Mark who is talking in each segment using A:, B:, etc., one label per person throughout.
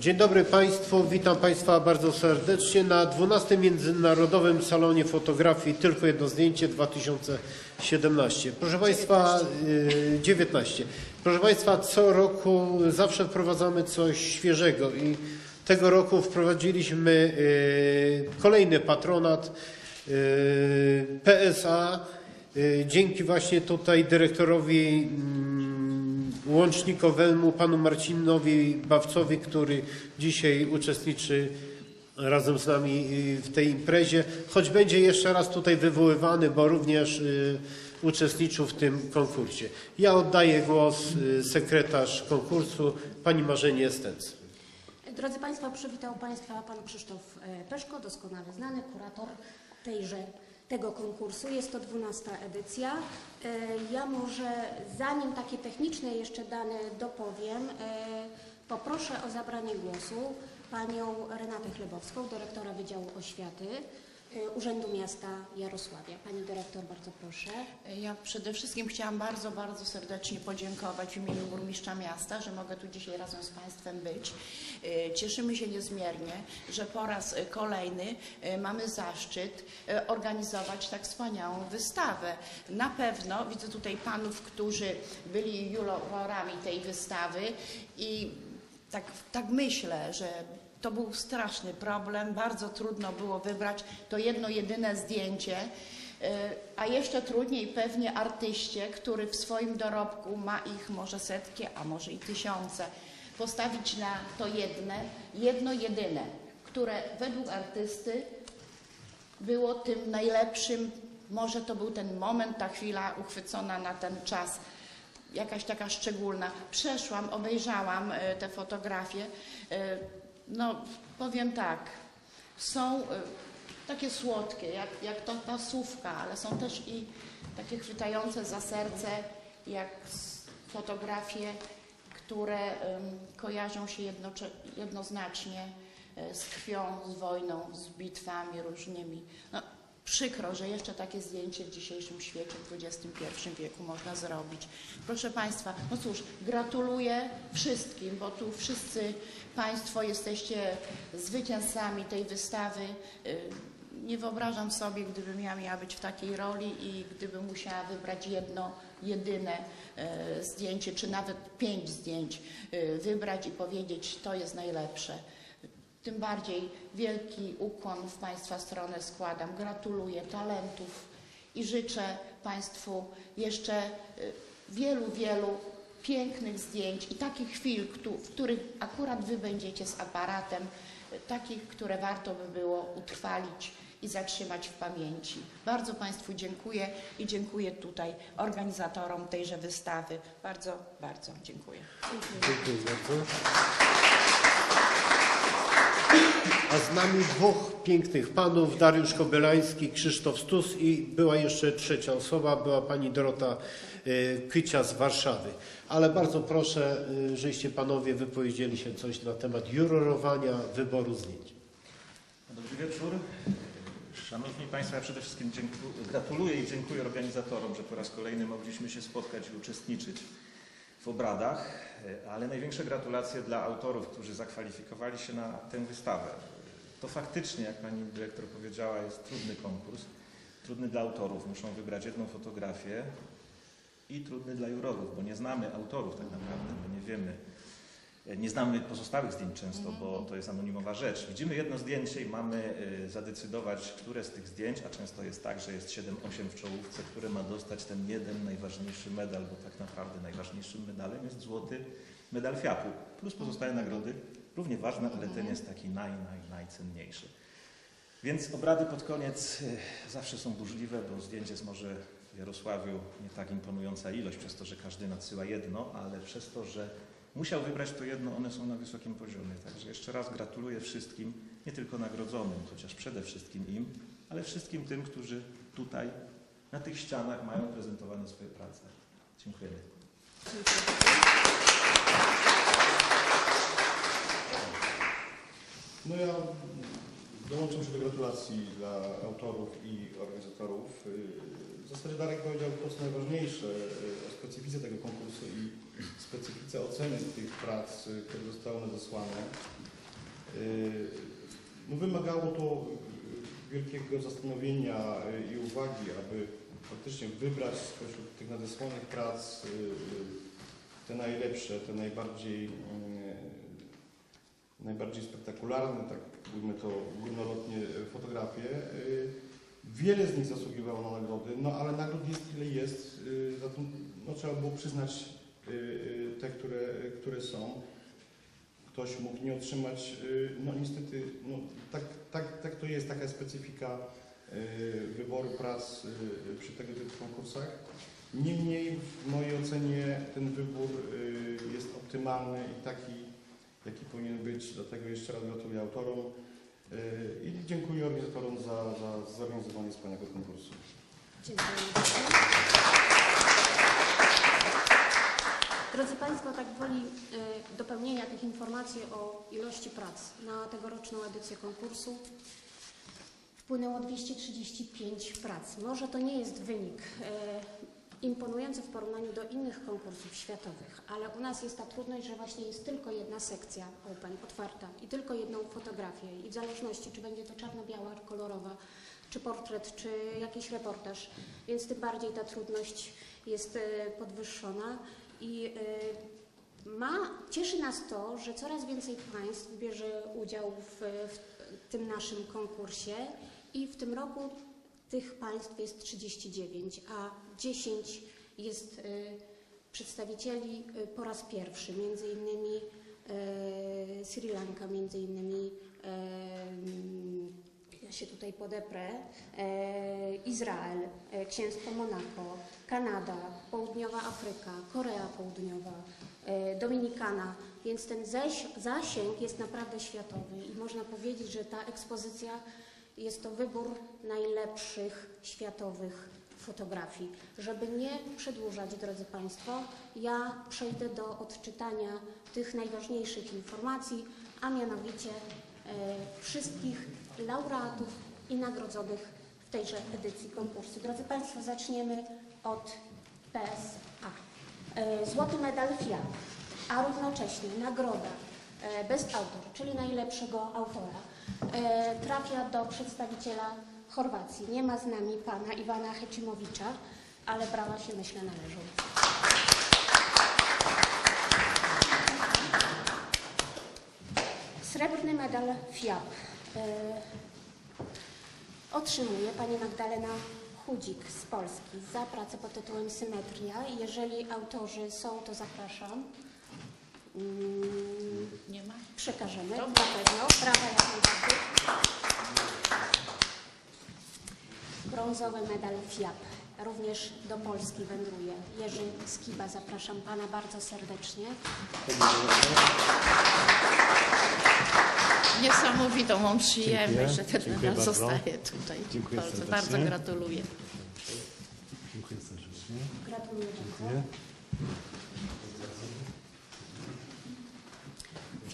A: Dzień dobry Państwu, witam Państwa bardzo serdecznie na 12 Międzynarodowym Salonie Fotografii Tylko Jedno Zdjęcie 2017. Proszę Państwa, y, 19. Proszę Państwa, co roku zawsze wprowadzamy coś świeżego i tego roku wprowadziliśmy y, kolejny patronat y, PSA. Dzięki właśnie tutaj dyrektorowi mm, łącznikowemu, panu Marcinowi Bawcowi, który dzisiaj uczestniczy razem z nami y, w tej imprezie, choć będzie jeszcze raz tutaj wywoływany, bo również y, uczestniczył w tym konkursie. Ja oddaję głos y, sekretarz konkursu, pani Marzenie Stec.
B: Drodzy Państwo, przywitał Państwa Pan Krzysztof e, Peszko, doskonale znany kurator tejże, tego konkursu. Jest to 12 edycja. E, Ja może zanim takie techniczne jeszcze dane dopowiem, e, poproszę o zabranie głosu Panią Renatę Chlebowską, dyrektora Wydziału Oświaty Urzędu Miasta Jarosławia. Pani dyrektor, bardzo proszę.
C: Ja przede wszystkim chciałam bardzo, bardzo serdecznie podziękować w imieniu burmistrza miasta, że mogę tu dzisiaj razem z Państwem być. E, Cieszymy się niezmiernie, że po raz e, kolejny e, mamy zaszczyt e, organizować tak wspaniałą wystawę. Na pewno widzę tutaj panów, którzy byli jurorami tej wystawy i tak, tak myślę, że to był straszny problem, bardzo trudno było wybrać to jedno jedyne zdjęcie, e, a jeszcze trudniej pewnie artyście, który w swoim dorobku ma ich może setki, a może i tysiące, postawić na to jedne, jedno jedyne, które według artysty było tym najlepszym, może to był ten moment, ta chwila uchwycona na ten czas, jakaś taka szczególna. Przeszłam, obejrzałam e, te fotografie. No, powiem tak, są e, takie słodkie, jak, jak to ta słówka, ale są też i takie chwytające za serce, jak fotografie, które kojarzą się jednoznacznie e, z krwią, z wojną, z bitwami różnymi. No, przykro, że jeszcze takie zdjęcie w dzisiejszym świecie, w XXI wieku można zrobić. Proszę Państwa, no cóż, gratuluję wszystkim, bo tu wszyscy Państwo jesteście zwycięzcami tej wystawy. Y, Nie wyobrażam sobie, gdybym ja miała być w takiej roli i gdybym musiała wybrać jedno, jedyne e, zdjęcie, czy nawet pięć zdjęć e, wybrać i powiedzieć, to jest najlepsze. Tym bardziej wielki ukłon w Państwa stronę składam. Gratuluję talentów i życzę Państwu jeszcze y, wielu, wielu pięknych zdjęć i takich chwil, w których akurat Wy będziecie z aparatem, y, takich, które warto by było utrwalić i zatrzymać w pamięci. Bardzo Państwu dziękuję i dziękuję tutaj organizatorom tejże wystawy. Bardzo, bardzo dziękuję.
A: Dziękuję bardzo. A z nami dwóch pięknych panów, Dariusz Kobylański, Krzysztof Stus i była jeszcze trzecia osoba, była pani Dorota y, Kycia z Warszawy. Ale bardzo proszę, y, żeście panowie wypowiedzieli się coś na temat jurorowania wyboru zdjęć.
D: Dobry wieczór. Szanowni Państwo, ja przede wszystkim dziękuję, gratuluję i dziękuję organizatorom, że po raz kolejny mogliśmy się spotkać i uczestniczyć w obradach, ale największe gratulacje dla autorów, którzy zakwalifikowali się na tę wystawę. To faktycznie, jak Pani Dyrektor powiedziała, jest trudny konkurs. Trudny dla autorów, muszą wybrać jedną fotografię i trudny dla jurorów, bo nie znamy autorów tak naprawdę, bo nie wiemy, nie znamy pozostałych zdjęć często, bo to jest anonimowa rzecz. Widzimy jedno zdjęcie i mamy y, zadecydować, które z tych zdjęć, a często jest tak, że jest 7-8 w czołówce, które ma dostać ten jeden najważniejszy medal, bo tak naprawdę najważniejszym medalem jest złoty medal Fiatu, plus pozostałe nagrody, równie ważne, ale ten jest taki naj, naj, najcenniejszy. Więc obrady pod koniec y, zawsze są burzliwe, bo zdjęć jest może w Jarosławiu nie tak imponująca ilość, przez to, że każdy nadsyła jedno, ale przez to, że musiał wybrać to jedno, one są na wysokim poziomie. Także jeszcze raz gratuluję wszystkim, nie tylko nagrodzonym, chociaż przede wszystkim im, ale wszystkim tym, którzy tutaj na tych ścianach mają prezentowane swoje prace. Dziękujemy.
E: No ja dołączam się do gratulacji dla autorów i organizatorów. W zasadzie Darek powiedział to, co najważniejsze y, o specyfice tego konkursu i specyfice oceny tych prac, y, które zostały nadesłane. Y, No, wymagało to wielkiego zastanowienia i uwagi, aby faktycznie wybrać spośród tych nadesłanych prac te najlepsze, te najbardziej, najbardziej spektakularne, tak ujmę to górnolotnie, fotografie. Wiele z nich zasługiwało na nagrody, no ale nagród jest ile jest, y, zatem no, trzeba było przyznać y, y, te, które, które są. Ktoś mógł nie otrzymać, no niestety, no, tak, tak, tak to jest, taka specyfika wyboru prac przy tego typu konkursach. Niemniej w mojej ocenie ten wybór jest optymalny i taki, jaki powinien być, dlatego jeszcze raz gratuluję autorom. Y, I dziękuję organizatorom za, za zorganizowanie wspaniałego konkursu.
B: Drodzy Państwo, tak woli e, dopełnienia tych informacji o ilości prac na tegoroczną edycję konkursu wpłynęło 235 prac. Może to nie jest wynik e, imponujący w porównaniu do innych konkursów światowych, ale u nas jest ta trudność, że właśnie jest tylko jedna sekcja open, otwarta i tylko jedną fotografię. I w zależności, czy będzie to czarno-biała, kolorowa, czy portret, czy jakiś reportaż, więc tym bardziej ta trudność jest e, podwyższona. I e, ma, cieszy nas to, że coraz więcej państw bierze udział w, w tym naszym konkursie i w tym roku tych państw jest 39, a 10 jest e, przedstawicieli e, po raz pierwszy, między innymi e, Sri Lanka, między innymi e, ja się tutaj podeprę, Izrael, Księstwo Monako, Kanada, Południowa Afryka, Korea Południowa, Dominikana, więc ten zasięg jest naprawdę światowy i można powiedzieć, że ta ekspozycja jest to wybór najlepszych światowych fotografii. Żeby nie przedłużać, drodzy Państwo, ja przejdę do odczytania tych najważniejszych informacji, a mianowicie e, wszystkich laureatów i nagrodzonych w tejże edycji konkursu. Drodzy Państwo, zaczniemy od PSA. E, Złoty medal FIA, a równocześnie nagroda e, Best Autor, czyli najlepszego autora, trafia do przedstawiciela Chorwacji. Nie ma z nami pana Iwana Hecimowicza, ale brawa się myślę należą. Srebrny medal FIAP e, otrzymuje pani Magdalena Chudzik z Polski za pracę pod tytułem Symetria. Jeżeli autorzy są, to zapraszam. Mm,
C: Nie ma?
B: Przekażemy,
C: Dobra.
B: na pewno. Brawa jak najbardziej. Brązowy medal FIAP również do Polski wędruje. Jerzy Skiba, zapraszam Pana bardzo serdecznie.
C: Niesamowitą mam przyjemność, że ten medal
F: bardzo.
C: zostaje tutaj.
F: Dziękuję
C: bardzo,
F: serdecznie.
C: bardzo gratuluję.
F: Dziękuję serdecznie.
B: Gratuluję bardzo.
F: Dziękuję.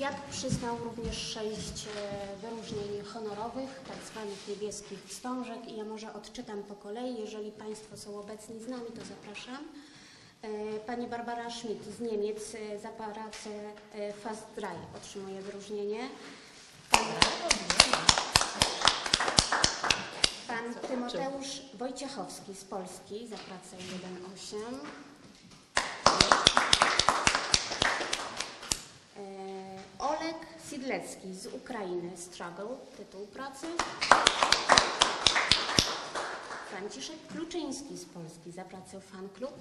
B: Fiat przyznał również sześć e, wyróżnień honorowych, tak zwanych niebieskich wstążek i ja może odczytam po kolei. Jeżeli Państwo są obecni z nami, to zapraszam. E, Pani Barbara Schmidt z Niemiec e, za pracę Fast Dry otrzymuje wyróżnienie. Pan, pan Tymoteusz Wojciechowski z Polski za pracę 1.8. E, Oleg Sidlecki z Ukrainy, Struggle, tytuł pracy. Franciszek Kluczyński z Polski za pracę Fan Club.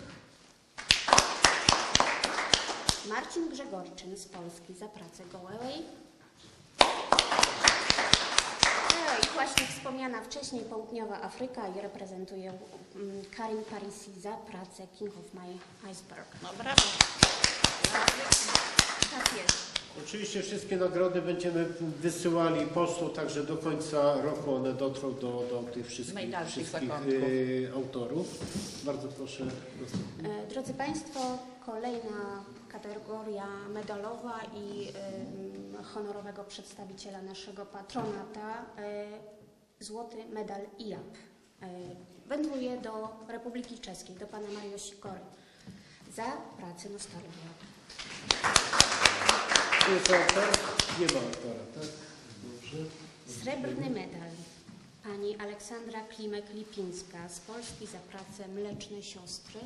B: Marcin Grzegorczyn z Polski za pracę Go Away. E, I właśnie wspomniana wcześniej Południowa Afryka i reprezentuje mm, Karin Parisi za pracę King of My Iceberg.
C: No brawo.
B: Tak jest.
A: Oczywiście wszystkie nagrody będziemy wysyłali pocztą, także do końca roku one dotrą do, do tych wszystkich,
C: Najdalszych
A: wszystkich
C: zakątków.
A: y, autorów. Bardzo proszę. następny.
B: E, Drodzy Państwo, kolejna kategoria medalowa i em, honorowego przedstawiciela naszego patronata, e, złoty medal IAP. wędruje do Republiki Czeskiej, do pana Mario Sikory za pracę Nostalgia.
A: Czy jest autor? Nie ma tak? Dobrze.
B: Srebrny medal pani Aleksandra Klimek-Lipińska z Polski za pracę Mleczne Siostry.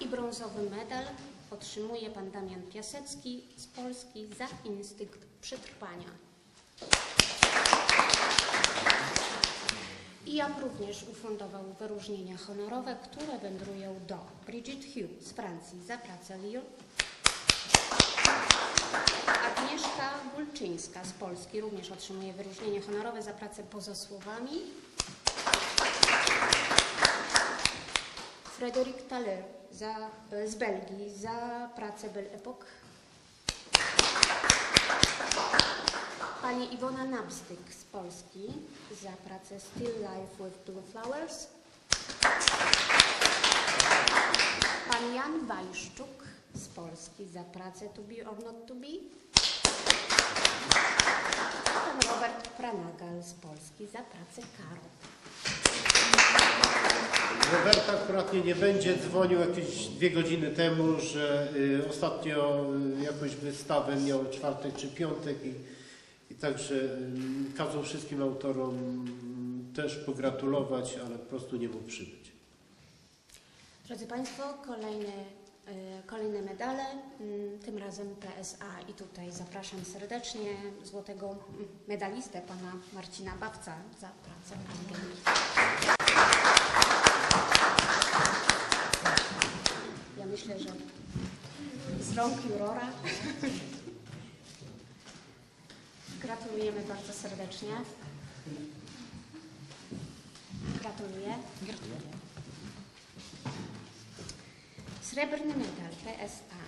B: I brązowy medal otrzymuje pan Damian Piasecki z Polski za instynkt przetrwania. I jak również ufundował wyróżnienia honorowe, które wędrują do Bridget Hugh z Francji za pracę Lyon, Agnieszka Gulczyńska z Polski również otrzymuje wyróżnienie honorowe za pracę poza słowami. Frédéric Thaler z Belgii za pracę Belle Epoque. Pani Iwona Nabstyk z Polski za pracę Still Life with Blue Flowers. Pan Jan Wajszczuk z Polski za pracę To Be or Not To Be. Pan Robert Pranagal z Polski za pracę Karo.
A: Roberta akurat nie będzie, dzwonił jakieś dwie godziny temu, że y, ostatnio y, jakąś wystawę miał czwartek czy piątek i, i także y, kazał wszystkim autorom mm, też pogratulować, ale po prostu nie mógł przybyć.
B: Drodzy Państwo, kolejne, e, kolejne medale, mm, tym razem PSA i tutaj zapraszam serdecznie złotego mm, medalistę pana Marcina Bawca za pracę. Ja myślę, że z rąk jurora. Gratulujemy bardzo serdecznie. Gratuluję. Srebrny medal PSA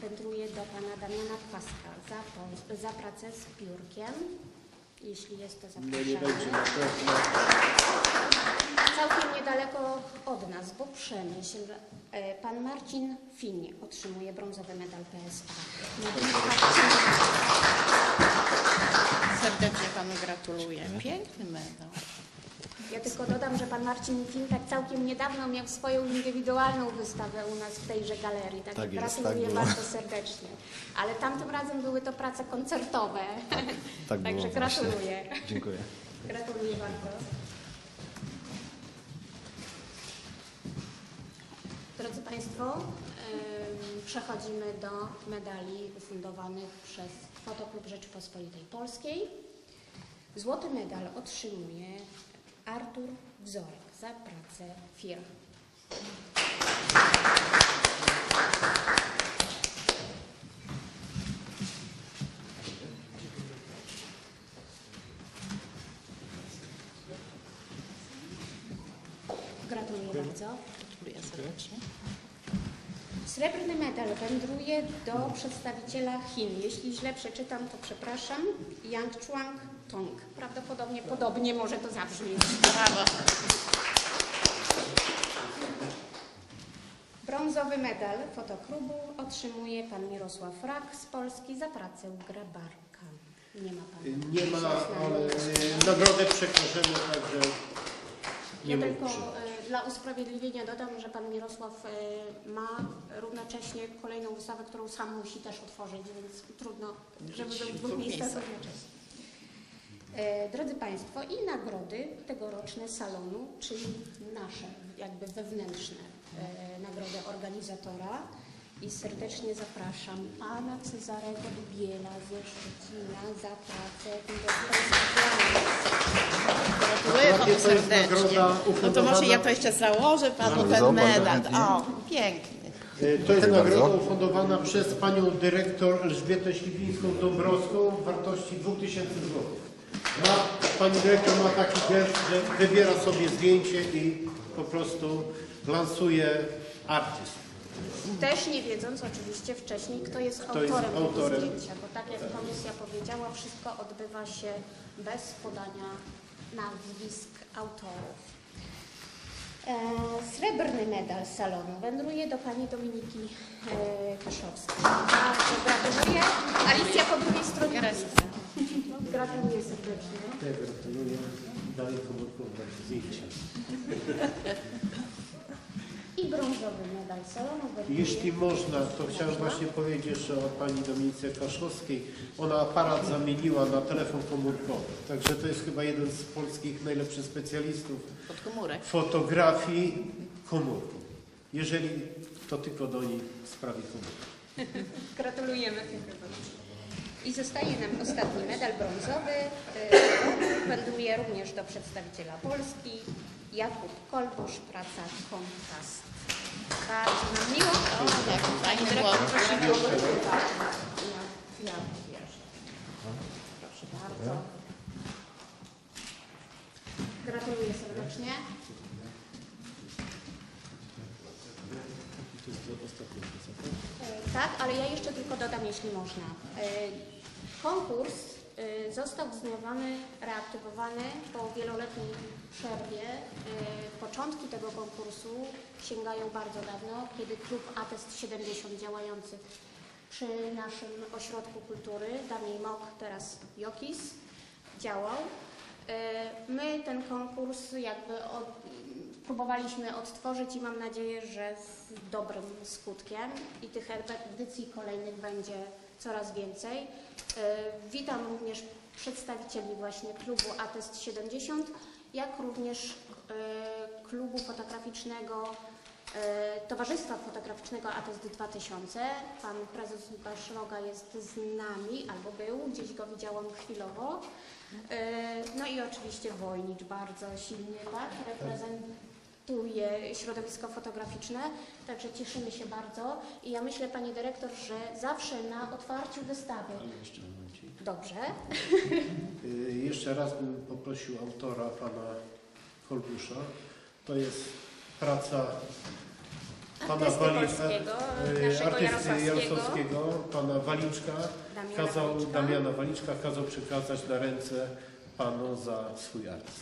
B: wędruje do pana Damiana Paska za, za pracę z piórkiem. Jeśli jest to
A: No nie będzie na.
B: Całkiem niedaleko od nas, bo Przemyśl, e, pan Marcin Fin otrzymuje brązowy medal PSA.
C: Serdecznie panu gratuluję. Piękny medal.
B: Ja tylko dodam, że pan Marcin Fin tak całkiem niedawno miał swoją indywidualną wystawę u nas w tejże galerii. Tak,
F: Tak jest,
B: gratuluję
F: tak było.
B: bardzo serdecznie. Ale tamtym razem były to prace koncertowe.
F: Tak było
B: Także
F: właśnie.
B: gratuluję.
F: Dziękuję.
B: Gratuluję bardzo. Drodzy Państwo, przechodzimy do medali ufundowanych przez Fotoklub Rzeczypospolitej Polskiej. Złoty medal otrzymuje Artur Wzorek za pracę firm. Gratuluję bardzo.
C: Gratuluję serdecznie.
B: Srebrny medal wędruje do przedstawiciela Chin. Jeśli źle przeczytam, to przepraszam. Yang Chuang Tong. Prawdopodobnie podobnie może to zabrzmieć.
C: Brawo.
B: Brązowy medal fotoklubu otrzymuje pan Mirosław Rak z Polski za pracę grabarka. Nie ma pana.
A: Nie ma, ale y, nagrodę przekażemy, także nie
B: Ja tylko e, dla usprawiedliwienia dodam, że pan Mirosław e, ma równocześnie kolejną wystawę, którą sam musi też otworzyć, więc trudno, żeby był w dwóch miejscach równocześnie. E, Drodzy Państwo, i nagrody tegoroczne salonu, czyli nasze, jakby wewnętrzne e, nagrody organizatora. I serdecznie zapraszam pana Cezarego Dubiela ze Szczecina za pracę
A: Jest to jest
C: serdecznie.
A: nagroda
C: No to może
A: ufundowana-
C: ja to jeszcze założę panu
F: Bardzo,
C: ten
F: bardzo
C: medal.
F: chętnie.
C: O, piękny.
A: Y, To jest nagroda
F: bardzo.
A: ufundowana przez panią dyrektor Elżbietę Śliwińską-Dąbrowską w wartości 2000 zł. Ma, pani dyrektor ma taki gest, że wybiera sobie zdjęcie i po prostu lansuje artyst.
B: Też nie wiedząc oczywiście wcześniej, kto jest
A: Kto jest
B: autorem tego
A: autorem.
B: zdjęcia, bo tak jak komisja powiedziała, wszystko odbywa się bez podania nazwisk autorów. E, srebrny medal z salonu wędruje do pani Dominiki e, Kaszowskiej. Bardzo gratuluję. Alicja po drugiej stronie.
C: Gratuluję.
B: Gratuluję serdecznie.
A: Ja gratuluję. Dalej komórkowe zdjęcie.
B: Brązowy medal salonu.
A: Jeśli można, to chciałem właśnie powiedzieć jeszcze o pani Dominice Kaszowskiej. Ona aparat zamieniła na telefon komórkowy. Także to jest chyba jeden z polskich najlepszych specjalistów
C: Od komórek.
A: fotografii komórką. Jeżeli to tylko do niej w sprawie komórki.
B: Gratulujemy. I zostaje nam ostatni medal brązowy. Wędruje również do przedstawiciela Polski. Jakub Kolbusz, praca kontrast. Bardzo nam miło. Ja. Proszę bardzo. Gratuluję serdecznie. Tak, ale ja jeszcze tylko dodam, jeśli można. E, Konkurs e, został wznowiony, reaktywowany po wieloletniej przerwie. E, Początki tego konkursu sięgają bardzo dawno, kiedy klub Atest 70 działający przy naszym ośrodku kultury, dawniej MOK, teraz JOKIS, działał. E, My ten konkurs jakby od, próbowaliśmy odtworzyć i mam nadzieję, że z dobrym skutkiem i tych edycji kolejnych będzie coraz więcej. E, Witam również przedstawicieli właśnie klubu Atest 70, jak również e, klubu fotograficznego e, Towarzystwa Fotograficznego Atest 2000. Pan prezes Łukasz Roga jest z nami, albo był, gdzieś go widziałam chwilowo. E, No i oczywiście Wojnicz bardzo silnie tak, reprezentuje środowisko fotograficzne, także cieszymy się bardzo. I ja myślę, Pani Dyrektor, że zawsze na otwarciu wystawy. Dobrze.
A: Y, Jeszcze raz bym poprosił autora, pana Kolbusza. To jest praca pana
B: Artysty
A: Wali-
B: polskiego,
A: y,
B: naszego
A: artysty
B: Jarosławskiego.
A: Jarosławskiego, pana Waliczka.
B: Damiana
A: Kazał
B: Waliczka.
A: Damiana Waliczka kazał przekazać na ręce panu za swój artyst.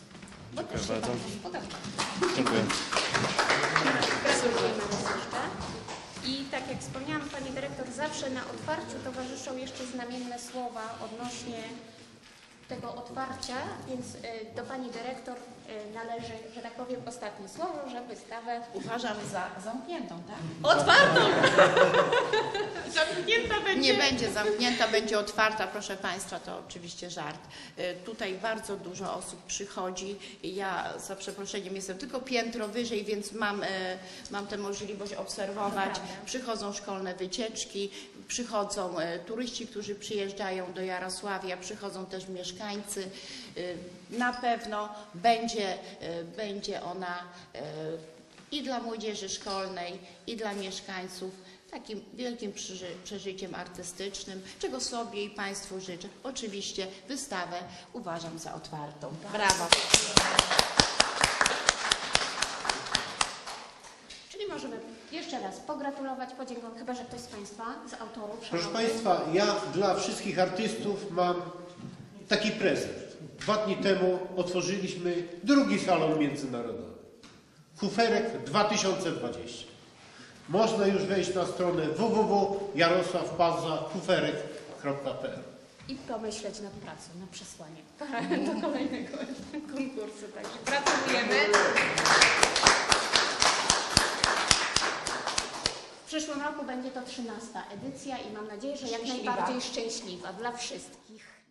B: Bo też się bardzo.
G: Dziękuję.
B: Gratulujemy raz jeszcze. I tak jak wspomniałam, Pani Dyrektor, zawsze na otwarciu towarzyszą jeszcze znamienne słowa odnośnie tego otwarcia, więc y, do Pani Dyrektor należy, że tak powiem, ostatnie słowo, że wystawę
C: Uważam za zamkniętą, tak?
B: otwartą! Zamknięta będzie.
C: Nie będzie zamknięta, będzie otwarta, proszę Państwa, to oczywiście żart. Y, Tutaj bardzo dużo osób przychodzi. Ja za przeproszeniem jestem tylko piętro wyżej, więc mam, y, mam tę możliwość obserwować. Przychodzą szkolne wycieczki, przychodzą y, turyści, którzy przyjeżdżają do Jarosławia, przychodzą też mieszkańcy. Y, Na pewno będzie, y, będzie ona y, i dla młodzieży szkolnej, i dla mieszkańców takim wielkim przeży- przeżyciem artystycznym, czego sobie i Państwu życzę. Oczywiście wystawę uważam za otwartą. Brawo!
B: Czyli możemy jeszcze raz pogratulować, podziękować, chyba że ktoś z Państwa, z autorów,
A: Proszę. Państwa, ja dla wszystkich artystów mam taki prezent. Dwa dni temu otworzyliśmy drugi salon międzynarodowy. Kuferek 2020. Można już wejść na stronę www.jarosławpaza.kuferek.pl
B: i pomyśleć nad pracą, nad przesłaniem do kolejnego konkursu. Także gratulujemy. W przyszłym roku będzie to 13 edycja i mam nadzieję, że jak najbardziej szczęśliwa dla wszystkich.